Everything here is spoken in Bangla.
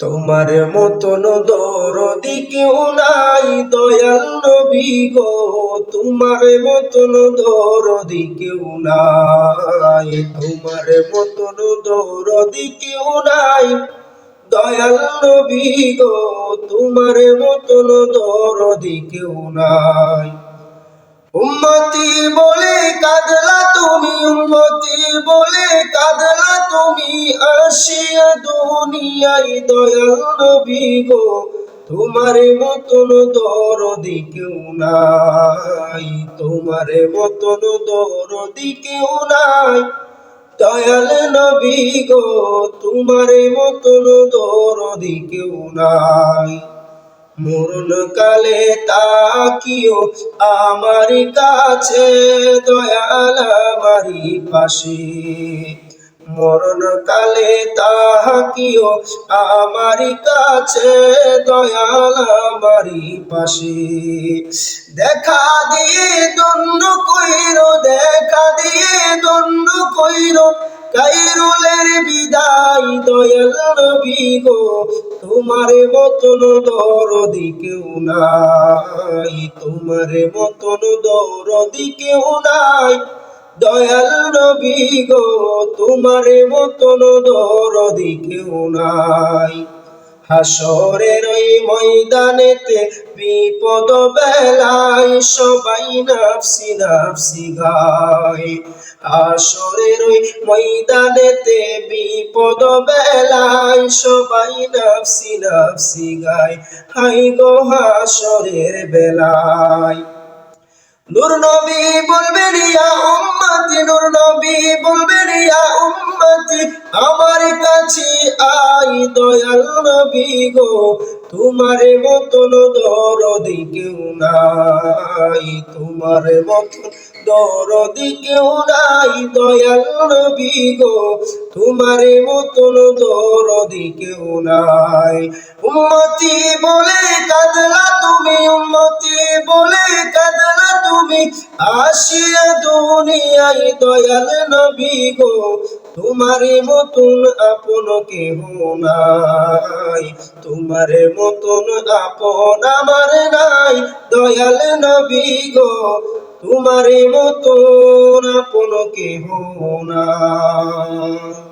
তোমার মতন দরদি কেউ নাই, দয়াল নবী গো। তোমার মতন দরদি কেউ নাই, তোমার মতন দরদি কেউ নাই, দয়াল নবী গো। তোমার মতন দরদি কেউ নাই। বলে কাদলা তুমি আসিয়া দুনিয়ায় দয়াল নবী গো। তোমার মতন দরদি কেউ নাই, তোমার মতন দরদি কেউ নাই। দয়াল নবী গো, তোমার মতন দরদি কেউ নাই। মরণ কালে তাকিও আমার কাছে দয়াল পাশে। মরণ কালে তাকিও আমার কাছে দয়াল পাশে। দেখা দিয়ে দণ্ড কইর, দেখা দিয়ে দণ্ড কইর কাইরুলের বিদায়, দয়াল নবী গো, তোমার মতন দরদি কেউ নাই, তোমার মতন দরদি কেউ নাই। দয়াল নবী গো, তোমার মতন দরদি কেউ নাই। হাসরের ওই ময়দানেতে বিপদ বেলায় সবাই নাফসি নাফসি গায়। হাসরের ওই ময়দানেতে বিপদ বেলায় সবাই নাফসি নাফসি গায়। হাই গো হাসরের বেলায়। নূর নবী বলবেন, ইয়া উম্মতি, নূর নবী বলবেন, ইয়া উম্মতি, আমার দয়াল নবী গো, তোমার মতন দরদি কেউ নাই, তোমার মতন দরদি কেউ নাই, দয়াল নবী গো, তোমার মতন দরদি কেউ নাই। উম্মতি বলে কাদলা তুমি, উম্মতি বলে কাদলা তুমি, আসিয়া দুনিয়ায় দয়াল নবী গো তোমার মতন আপন কেহ নাই। তোমারে মতন আপন আমার নাই। দয়াল নবী গো, তোমার মতন আপন কেহ নাই।